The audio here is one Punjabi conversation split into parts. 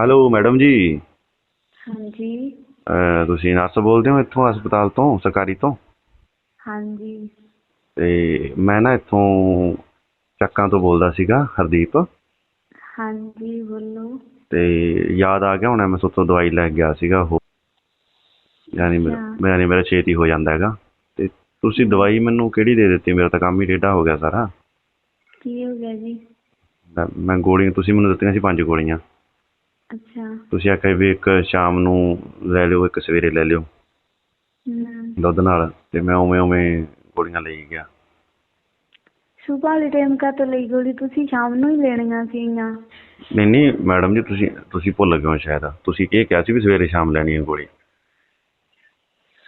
ਹੈਲੋ ਮੈਡਮ ਜੀ। ਹਾਂਜੀ। ਅਹ ਤੁਸੀਂ ਨਰਸ ਬੋਲਦੇ ਹੋ ਇੱਥੋਂ ਹਸਪਤਾਲ ਤੋਂ ਸਰਕਾਰੀ ਤੋਂ? ਹਾਂਜੀ। ਤੇ ਮੈਂ ਨਾ ਇੱਥੋਂ ਚੱਕਾਂ ਤੋਂ ਬੋਲਦਾ ਸੀਗਾ ਹਰਦੀਪ। ਹਾਂਜੀ ਬੋਲੋ। ਤੇ ਯਾਦ ਆ ਗਿਆ ਹੁਣ ਮੈਂ ਸੋਤੋਂ ਦਵਾਈ ਲੈ ਕੇ ਗਿਆ ਸੀਗਾ ਉਹ ਯਾਨੀ ਮੇਰਾ ਅੱਛਾ। ਯਾਨੀ ਮੇਰਾ ਛੇਤੀ ਹੋ ਜਾਂਦਾ ਹੈਗਾ। ਤੇ ਤੁਸੀਂ ਦਵਾਈ ਮੈਨੂੰ ਕਿਹੜੀ ਦੇ ਦਿੱਤੀ? ਮੇਰਾ ਤਾਂ ਕੰਮ ਹੀ ਟੇਢਾ ਹੋ ਗਿਆ ਸਾਰਾ। ਕੀ ਹੋ ਗਿਆ ਜੀ? ਮੈਂ- ਮੈਂ ਗੋਲੀਆਂ ਤੁਸੀਂ ਮੈਨੂੰ ਦਿੱਤੀਆਂ ਸੀ ਪੰਜ ਗੋਲੀਆਂ। ਅੱਛਾ। ਤੁਸੀਂ ਆਖਿਆ ਵੀ ਇੱਕ ਸ਼ਾਮ ਨੂੰ ਲੈ ਲਿਓ ਇੱਕ ਸਵੇਰੇ ਲੈ ਲਿਓ। ਹਮ ਦੁੱਧ ਨਾਲ ਤੇ ਮੈਂ ਉਵੇਂ ਉਵੇਂ ਗੋਲੀਆਂ ਲਈ ਗਿਆ। ਸੁਬਾਹ ਵਾਲੇ ਟਾਈਮ ਕਾ ਤੋਂ ਲਈ ਗੋਲੀ? ਤੁਸੀਂ ਸ਼ਾਮ ਨੂੰ ਹੀ ਲੈਣੀਆਂ ਸੀਗੀਆਂ। ਨਹੀਂ ਨਹੀਂ ਮੈਡਮ ਜੀ ਤੁਸੀਂ ਤੁਸੀਂ ਭੁੱਲ ਗਏ ਹੋ ਸ਼ਾਇਦ। ਤੁਸੀਂ ਇਹ ਕਿਹਾ ਸੀ ਵੀ ਸਵੇਰੇ ਸ਼ਾਮ ਲੈਣੀ ਹੈ ਗੋਲੀ।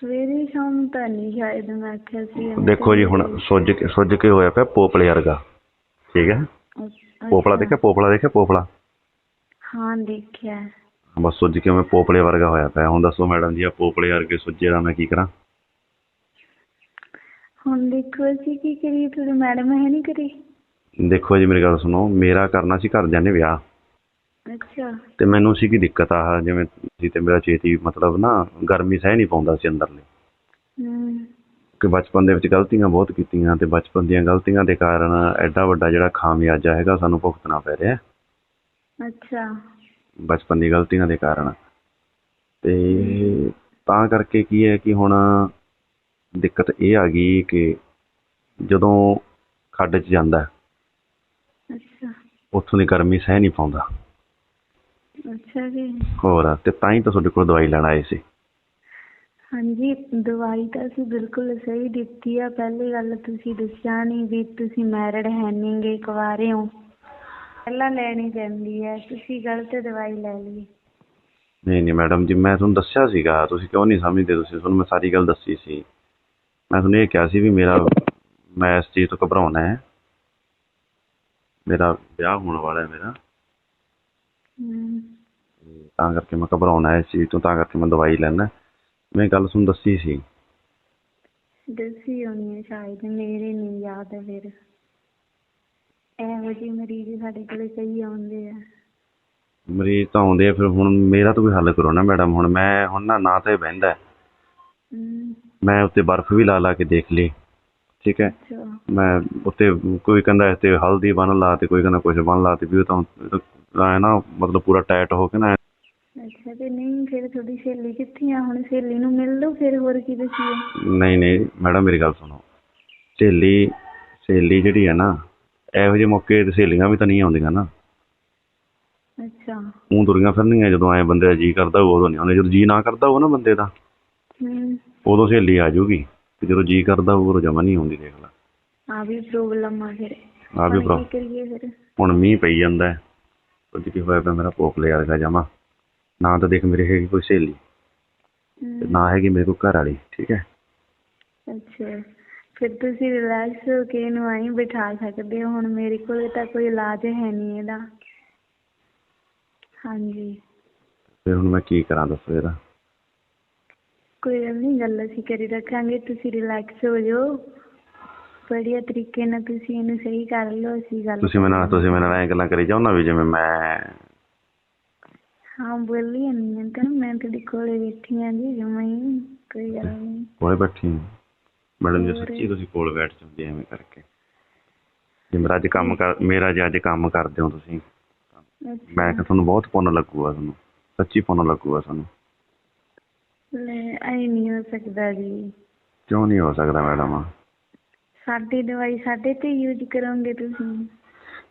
ਸਵੇਰੇ ਸ਼ਾਮ ਤਾਂ ਨਹੀਂ ਸ਼ਾਇਦ ਮੈਂ ਆਖਿਆ ਸੀ। ਐਵੇਂ ਦੇਖੋ ਜੀ ਹੁਣ ਸੁੱਜ ਕੇ ਸੁੱਜ ਕੇ ਹੋਇਆ ਪਿਆ ਪੋਪਲੇ ਵਰਗਾ। ਠੀਕ ਹੈ। ਪੋਪਲਾ ਦੇਖਿਆ ਪੋਪਲਾ ਦੇਖਿਆ ਪੋਪਲਾ? ਹਾਂ ਦੇਖਿਆ ਬਸ ਸੁੱਜ ਕੇ ਮੈਂ ਪੋਪਲੇ ਵਰਗਾ ਹੋਇਆ ਪਿਆ। ਹੁਣ ਦੱਸੋ ਮੈਡਮ ਜੀ ਆ ਪੋਪਲੇ ਵਰਗੇ ਸੁੱਜੇ ਦਾ ਮੈਂ ਕੀ ਕਰਾਂ? ਹੁਣ ਦੇਖੋ ਅਸੀਂ ਕੀ ਕਰੀਏ ਤੁਹਾਡੀ ਮੈਡਮ ਹੈ ਨਹੀਂ ਕਰੀ ਦੇਖੋ ਜੀ ਮੇਰੀ ਗੱਲ ਸੁਣੋ ਮੇਰਾ ਕਰਨਾ ਸੀ ਘਰਦਿਆਂ ਨੇ ਵਿਆਹ। ਅੱਛਾ। ਤੇ ਮੈਨੂੰ ਸੀ ਕੀ ਦਿੱਕਤ ਆ ਜਿਵੇਂ ਸੀ ਤੇ ਮੇਰਾ ਛੇਤੀ ਮਤਲਬ ਨਾ ਗਰਮੀ ਸਹਿ ਨਹੀਂ ਪਾਉਂਦਾ ਸੀ ਅੰਦਰਲੇ। ਹਮ ਕਿ ਬਚਪਨ ਦੇ ਵਿੱਚ ਗਲਤੀਆਂ ਬਹੁਤ ਕੀਤੀਆਂ ਤੇ ਬਚਪਨ ਦੀਆਂ ਗਲਤੀਆਂ ਦੇ ਕਾਰਨ ਐਡਾ ਵੱਡਾ ਜਿਹੜਾ ਖਾਮਿਆਜਾ ਹੈਗਾ ਸਾਨੂੰ ਭੁਗਤਣਾ ਪੈ ਰਿਹਾ। ਅੱਛਾ। ਬਚਪਨ ਦੀ ਗਲਤੀਆਂ ਦੇ ਕਾਰਨ। ਤੇ ਤਾਂ ਕਰਕੇ ਕੀ ਹੈ ਕਿ ਹੁਣ ਦਿੱਕਤ ਇਹ ਆ ਗਈ ਕਿ ਜਦੋਂ ਖੱਡ 'ਚ ਜਾਂਦਾ ਅੱਛਾ। ਉੱਥੋਂ ਦੀ ਗਰਮੀ ਸਹਿ ਨਹੀਂ ਪਾਉਂਦਾ। ਅੱਛਾ ਜੀ। ਹੋਰ ਤੇ ਤਾਂ ਹੀ ਤਾਂ ਤੁਹਾਡੇ ਕੋਲ ਦਵਾਈ ਲੈਣ ਆਏ ਸੀ। ਹਾਂਜੀ ਦਵਾਈ ਤਾਂ ਅਸੀਂ ਬਿਲਕੁਲ ਸਹੀ ਦਿੱਤੀ ਆ। ਪਹਿਲੀ ਗੱਲ ਤੁਸੀਂ ਦੱਸਿਆ ਨਹੀਂ ਵੀ ਤੁਸੀਂ ਮੈਰਿਡ ਹੈ ਨਹੀਂਗੇ ਕੁਆਰੇ ਹੋ। ਪਹਿਲਾਂ ਲੈਣੀ ਪੈਂਦੀ ਹੈ ਤੁਸੀਂ ਗਲਤ ਦਵਾਈ ਲੈ ਲਈ। ਨਹੀਂ ਨਹੀਂ ਮੈਡਮ ਜੀ ਮੈਂ ਤੁਹਾਨੂੰ ਦੱਸਿਆ ਸੀਗਾ ਤੁਸੀਂ ਕਿਉਂ ਨਹੀਂ ਸਮਝਦੇ? ਤੁਸੀਂ ਤੁਹਾਨੂੰ ਮੈਂ ਸਾਰੀ ਗੱਲ ਦੱਸੀ ਸੀ। ਮੈਂ ਤੁਹਾਨੂੰ ਇਹ ਕਿਹਾ ਸੀ ਵੀ ਮੇਰਾ ਮੈਂ ਇਸ ਚੀਜ਼ ਤੋਂ ਘਬਰਾਉਣਾ ਹੈ। ਮੇਰਾ ਵਿਆਹ ਹੋਣ ਵਾਲਾ ਹੈ ਮੇਰਾ। ਹਮ, ਤਾਂ ਕਰਕੇ ਮੈਂ ਘਬਰਾਉਣਾ ਹੈ ਇਸ ਚੀਜ਼ ਤੋਂ ਤਾਂ ਕਰਕੇ ਮੈਂ ਦਵਾਈ ਲੈਣਾ। ਮੈਂ ਗੱਲ ਤੁਹਾਨੂੰ ਦੱਸੀ ਸੀ। ਦੱਸੀ ਹੋਣੀ ਹੈ ਸ਼ਾਇਦ ਮੇਰੇ ਨਹੀਂ ਯਾਦ ਹੈ ਫਿਰ। ਇਹੋ ਜਿਹੇ ਮਰੀਜ਼ ਸਾਡੇ ਕੋਲੇ ਕਈ ਆਉਂਦੇ ਆ। ਮਰੀਜ਼ ਤਾਂ ਆਉਂਦੇ ਆ ਫਿਰ ਹੁਣ ਮੇਰਾ ਤਾਂ ਕੋਈ ਹੱਲ ਕਰੋ ਨਾ ਮੈਡਮ ਹੁਣ ਮੈਂ ਹੁਣ ਨਾ ਨਾ ਤਾਂ ਬਹਿੰਦਾ। ਹੈ। ਹਮ, ਮੈਂ ਉੱਤੇ ਬਰਫ਼ ਵੀ ਲਾ ਲਾ ਕੇ ਦੇਖ ਲਈ ਠੀਕ ਹੈ। ਅੱਛਾ। ਮੈਂ ਉੱਤੇ ਕੋਈ ਕਹਿੰਦਾ ਇਸ ਤੇ ਹਲਦੀ ਬੰਨ ਲਾ ਤੇ ਕੋਈ ਕਹਿੰਦਾ ਕੁਝ ਬੰਨ ਲਾ ਤੇ ਵੀ ਉਹ ਤਾਂ ਐਂ ਨਾ ਮਤਲਬ ਪੂਰਾ ਟਾਈਟ ਹੋ ਕੇ ਨਾ ਐਂ। ਅੱਛਾ ਤੇ ਨਹੀਂ ਫਿਰ ਤੁਹਾਡੀ ਸਹੇਲੀ ਕਿੱਥੇ ਆ? ਹੁਣ ਸਹੇਲੀ ਨੂੰ ਮਿਲ ਲਓ ਫਿਰ ਹੋਰ ਕੀ ਦਸੀਏ? ਨਹੀਂ ਨਹੀਂ ਮੈਡਮ ਮੇਰੀ ਗੱਲ ਸੁਣੋ। ਸਹੇਲੀ ਸਹੇਲੀ ਜਿਹੜੀ ਹੈ ਨਾ ਇਹੋ ਜਿਹੇ ਮੌਕੇ ਤੇ ਸਹੇਲੀਆਂ ਵੀ ਤਾਂ ਨਹੀਂ ਆਉਂਦੀਆਂ ਨਾ। ਅੱਛਾ। ਉਹ ਦੁਰੀਆਂ ਫਿਰਨੀਆਂ ਜਦੋਂ ਐ ਬੰਦੇ ਦਾ ਜੀ ਕਰਦਾ ਹੋਊ ਉਦੋਂ ਨਹੀਂ ਆਉਂਦੇ। ਜਦੋਂ ਜੀ ਨਾ ਕਰਦਾ ਹੋਊ ਨਾ ਬੰਦੇ ਦਾ ਹਮ ਉਦੋਂ ਸਹੇਲੀ ਆ ਜਾਊਗੀ। ਤੇ ਜਦੋਂ ਜੀ ਕਰਦਾ ਹੋਊ ਉਦੋਂ ਜਮਾ ਨਹੀਂ ਆਉਂਦੀ ਦੇਖ ਲੈ। ਆ ਵੀ ਪ੍ਰੋਬਲਮ ਆ ਫਿਰ। ਆ ਵੀ ਹੁਣ ਪ੍ਰੋ ਕੀ ਕਰੀਏ ਫਿਰ। ਹੁਣ ਮੀਂਹ ਪਈ ਜਾਂਦਾ ਹੈ। ਕੀ ਹੋਇਆ ਪਿਆ ਮੇਰਾ ਪੋਪਲੇ ਵਰਗਾ ਜਮਾ। ਨਾ ਤਾਂ ਦੇਖ ਮੇਰੇ ਹੈਗੀ ਕੋਈ ਸਹੇਲੀ। ਨਾ ਹੈਗੀ ਮੇਰੇ ਕੋਲ ਘਰ ਵਾਲੀ ਠੀਕ ਹੈ। ਅੱਛਾ। ਫਿਰ ਤੁਸੀਂ ਰਿਲੈਕਸ ਹੋ ਕੇ ਇਹਨੂੰ ਆਈ ਬਿਠਾ ਸਕਦੇ ਹੋ। ਹੁਣ ਮੇਰੇ ਕੋਲ ਤਾਂ ਕੋਈ ਇਲਾਜ ਹੈ ਨਹੀਂ ਇਹਦਾ। ਹਾਂਜੀ। ਫਿਰ ਹੁਣ ਮੈਂ ਕੀ ਕਰਾਂ ਦੱਸੋ ਇਹਦਾ? ਕੋਈ ਗੱਲ ਨਹੀਂ ਗੱਲ ਅਸੀਂ ਕਰੀ ਰੱਖਾਂਗੇ। ਤੁਸੀਂ ਰਿਲੈਕਸ ਹੋ ਜਾਓ। ਬੜੀਆ ਤਰੀਕੇ ਨਾਲ ਤੁਸੀਂ ਇਹਨੂੰ ਸਹੀ ਕਰ ਲਓ ਅਸੀਂ ਗੱਲ ਤੁਸੀਂ ਮੇਰੇ ਨਾਲ ਤੁਸੀਂ ਮੇਰੇ ਨਾਲ ਐਂ ਗੱਲਾਂ ਕਰੀ ਜਾਓ ਨਾ ਵੀ ਜਿਵੇਂ ਮੈਂ ਹਾਂ ਬੋਲੀ ਨਹੀਂ ਤਾਂ ਮੈਂ ਤੁਹਾਡੇ ਕੋਲੇ ਬੈਠੀ ਆਂ ਜੀ ਜਮਾਂ ਹੀ। ਕੋਈ ਗੱਲ ਨਹੀਂ ਕੋਲੇ ਬੈਠੀ ਹਾਂ। ਮੈਡਮ ਜੀ। ਸੱਚੀ ਤੁਸੀਂ ਕੋਲ ਬੈਠ ਜਾਂਦੇ ਐਵੇਂ ਕਰਕੇ। ਜੇ ਮੇਰਾ ਅੱਜ ਕੰਮ ਕਰ ਮੇਰਾ ਜੇ ਅੱਜ ਕੰਮ ਕਰਦੇ ਹੋ ਤੁਸੀਂ ਮੈਂ ਕਿਹਾ ਤੁਹਾਨੂੰ ਬਹੁਤ ਪੁੰਨ ਲੱਗੂਗਾ ਤੁਹਾਨੂੰ ਸੱਚੀ ਪੁੰਨ ਲੱਗੂਗਾ ਤੁਹਾਨੂੰ। ਐ ਨਹੀਂ ਹੋ ਸਕਦਾ ਜੀ। ਕਿਉਂ ਨਹੀਂ ਹੋ ਸਕਦਾ ਮੈਡਮ? ਸਾਡੀ ਦਵਾਈ ਸਾਡੇ ਤੇ ਯੂਜ਼ ਕਰੋਗੇ ਤੁਸੀਂ।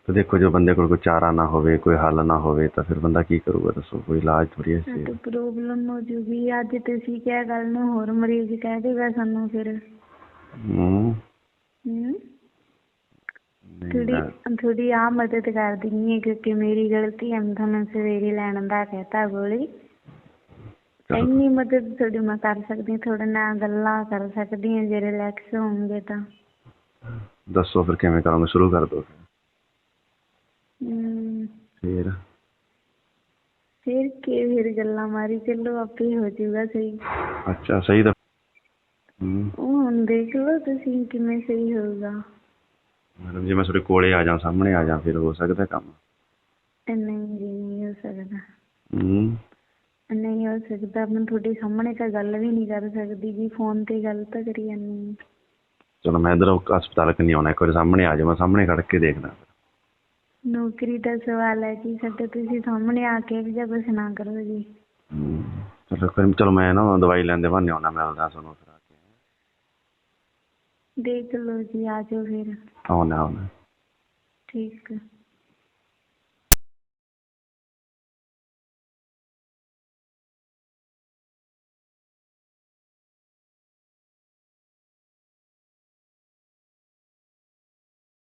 ਤੇ ਦੇਖੋ ਜੋ ਬੰਦੇ ਕੋਲ ਕੋਈ ਚਾਰਾ ਨਾ ਹੋਵੇ ਕੋਈ ਹੱਲ ਨਾ ਹੋਵੇ ਤਾਂ ਫਿਰ ਬੰਦਾ ਕੀ ਕਰੂਗਾ ਦੱਸੋ ਕੋਈ ਇਲਾਜ ਥੋੜੀ ਹੈ ਤਾਂ ਸੀ ਪ੍ਰੋਬਲਮ ਹੋ ਜੂਗੀ ਅੱਜ ਤੁਸੀਂ ਕਿਹਾ ਗੱਲ ਨੂੰ ਹੋਰ ਮਰੀਜ਼ ਕਹਿ ਦੇਗਾ ਸਾਨੂੰ ਫਿਰ। ਹੂੰ। ਨਹੀਂ ਥੋੜੀ ਥੋੜੀ ਆ ਮਦਦ ਕਰ ਦਿੰਨੀ ਹੈ ਕਿਉਂਕਿ ਮੇਰੀ ਗਲਤੀ ਹੈ ਮੈਂ ਤੁਹਾਨੂੰ ਸਵੇਰੇ ਲੈਣ ਦਾ ਕਹਤਾ ਗੋਲੀ। ਇੰਨੀ ਮਦਦ ਤੁਹਾਡੀ ਮੈਂ ਕਰ ਸਕਦੀ ਤੁਹਾਡੇ ਨਾਲ ਗੱਲਾਂ ਕਰ ਸਕਦੀ ਹਾਂ ਜੇ ਰਿਲੈਕਸ ਹੋਵੋਗੇ ਤਾਂ। ਦੱਸੋ ਫਿਰ ਕਿਵੇਂ ਕਰਾਂਗੇ ਸ਼ੁਰੂ ਕਰ ਦੋ। ਫਿਰ? ਫਿਰ ਕੀ ਫਿਰ ਗੱਲਾਂ ਮਾਰੀ ਚੱਲੋ ਆਪੇ ਹੋ ਜਾਊਗਾ ਸਹੀ। ਅੱਛਾ ਸਹੀ ਹੂੰ ਉਹ ਹੁਣ ਦੇਖ ਲਓ ਤੁਸੀਂ ਕਿਵੇਂ ਸਹੀ ਹੋਊਗਾ। ਮੈਡਮ ਜੇ ਮੈਂ ਤੁਹਾਡੇ ਕੋਲੇ ਆ ਜਾ ਸਾਹਮਣੇ ਆ ਜਾ ਫਿਰ ਹੋ ਸਕਦਾ ਕੰਮ। ਨਹੀਂ ਜੀ ਨਹੀਂ ਹੋ ਸਕਦਾ। ਹੂੰ। ਨਹੀਂ ਹੋ ਸਕਦਾ ਮੈਂ ਤੁਹਾਡੇ ਸਾਹਮਣੇ ਤਾਂ ਗੱਲ ਵੀ ਨਹੀਂ ਕਰ ਸਕਦੀ ਜੀ ਫੋਨ ਤੇ ਗੱਲ ਤਾਂ ਕਰੀ ਜਾਂਦੀ ਚਲੋ ਮੈਂ ਇਧਰ ਹਸਪਤਾਲ ਕਿ ਨਹੀਂ ਆਉਣਾ ਇੱਕ ਵਾਰੀ ਸਾਹਮਣੇ ਆ ਜਾ ਮੈਂ ਸਾਹਮਣੇ ਖੜ ਕੇ ਦੇਖਦਾ। ਨੌਕਰੀ ਦਾ ਸਵਾਲ ਹੈ ਜੀ ਸਾਡਾ ਤੁਸੀਂ ਸਾਹਮਣੇ ਆ ਕੇ ਵੀ ਜਾਂ ਕੁਛ ਨਾ ਕਰੋ ਜੀ। ਹੂੰ। ਚਲੋ ਨੀ, ਚਲੋ ਮੈਂ ਨਾ ਦਵਾਈ ਲੈਂਦੇ ਬਹਾਨੇ ਆਉਣਾ ਮਿਲਦਾ ਤੁਹਾਨੂੰ ਫਿਰ। ਦੇਖ ਲਓ ਜੀ ਆ ਜਾਓ ਫਿਰ। ਆਉਣਾ ਆਉਣਾ। ਠੀਕ ਹੈ